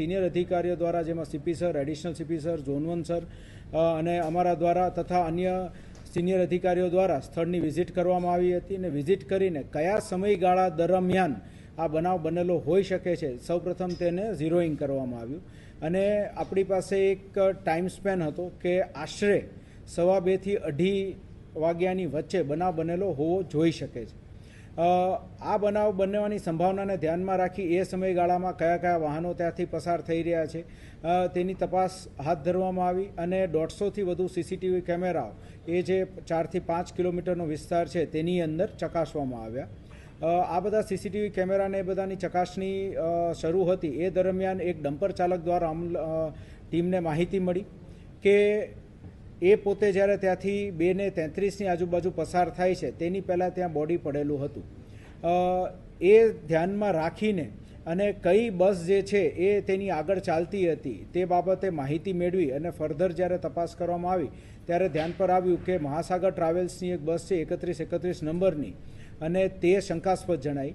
Senior અધિકારીઓ દ્વારા, જેમાં CP sir additional CP sir zone one sir અને અમારા દ્વારા તથા અન્ય સિનિયર અધિકારીઓ દ્વારા સ્થળની વિઝિટ કરવામાં આવી હતી અને વિઝિટ કરીને કયા સમયગાળા દરમિયાન આ બનાવ બનેલો હોઈ શકે છે, સૌપ્રથમ તેને ઝીરોઈંગ કરવામાં આવ્યું. અને આપણી પાસે એક ટાઈમ સ્પેન હતો કે આશરે સવા બેથી અઢી વાગ્યાની વચ્ચે બનાવ બનેલો હોવો જોઈ શકે છે. આ બનાવ બનવાની સંભાવનાને ધ્યાનમાં રાખી એ સમયગાળામાં કયા કયા વાહનો ત્યાંથી પસાર થઈ રહ્યા છે તેની તપાસ હાથ ધરવામાં આવી અને દોઢસોથી વધુ સીસીટીવી કેમેરાઓ, એ જે ચારથી પાંચ કિલોમીટરનો વિસ્તાર છે તેની અંદર ચકાસવામાં આવ્યા. આ બધા સીસીટીવી કેમેરાને એ બધાની ચકાસણી શરૂ હતી. એ દરમિયાન એક ડમ્પર ચાલક દ્વારા ટીમને માહિતી મળી કે એ પોતે જ્યારે ત્યાંથી બે ને તેત્રીસની આજુબાજુ પસાર થાય છે, તેની પહેલાં ત્યાં બોડી પડેલું હતું. એ ધ્યાનમાં રાખીને અને કઈ બસ જે છે એ તેની આગળ ચાલતી હતી, તે બાબતે માહિતી મેળવી અને ફર્ધર જ્યારે તપાસ કરવામાં આવી, ત્યારે ધ્યાન પર આવ્યું કે મહાસાગર ટ્રાવેલ્સની એક બસ છે એકત્રીસ એકત્રીસ નંબરની અને તે શંકાસ્પદ જણાઈ